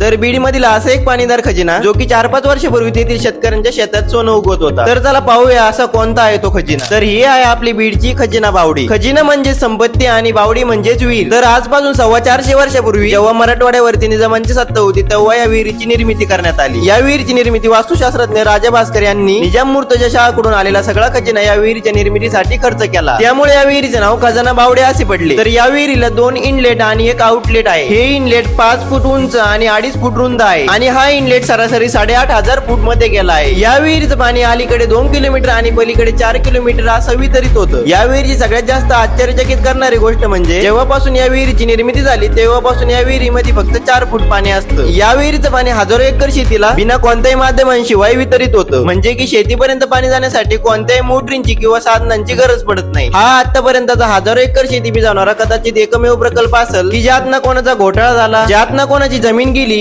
तर बीड मधील असा एक पाणीदार खजिना जो की चार पाच वर्षापूर्वी तेथील शेतकऱ्यांच्या शेतात सोनं उगवत होता. तर चला पाहूया असा कोणता आहे तो खजिना. तर ही आहे आपली बीडची खजिना बावडी. खजिना म्हणजे संपत्ती आणि बावडी म्हणजेच विहीर. तर आजपासून सव्वा चारशे वर्षापूर्वी जेव्हा मराठवाड्यावरती निजामांची सत्ता होती तेव्हा या विहिरीची निर्मिती करण्यात आली. या विहिरीची निर्मिती वास्तुशास्त्रज्ञ राजा भास्कर यांनी निजाम मूर्तजा शाहकडून आलेला सगळा खजिना या विहिरीच्या निर्मितीसाठी खर्च केला. त्यामुळे या विहिरीचे नाव खजाना बावडे असे पडले. तर या विहिरीला दोन इनलेट आणि एक आउटलेट आहे. हे इनलेट पाच फूट उंच आणि अडीच फूट रुंद आहे आणि हा इनलेट सरासरी साडेआठ हजार फूटमध्ये गेला आहे. या विहिरीचं पाणी अलीकडे दोन किलोमीटर आणि पलीकडे चार किलोमीटर असं वितरित होतं. या विहिरीची सगळ्यात जास्त आश्चर्यचकित करणारी गोष्ट म्हणजे जेव्हापासून या विहिरीची निर्मिती झाली तेव्हापासून या विहिरीमध्ये फक्त चार फूट पाणी असतं. या विहिरीचं पाणी हजारो एकर शेतीला बिना कोणत्याही माध्यमांशिवाय वितरित होतं. म्हणजे की शेतीपर्यंत पाणी जाण्यासाठी कोणत्याही मोटरींची किंवा साधनांची गरज पडत नाही. हा आतापर्यंतचा हजारो एकर शेती बी जाणारा कदाचित एकमेव प्रकल्प असेल की ज्यात ना कोणाचा घोटाळा झाला ज्यात ना कोणाची जमीन गेली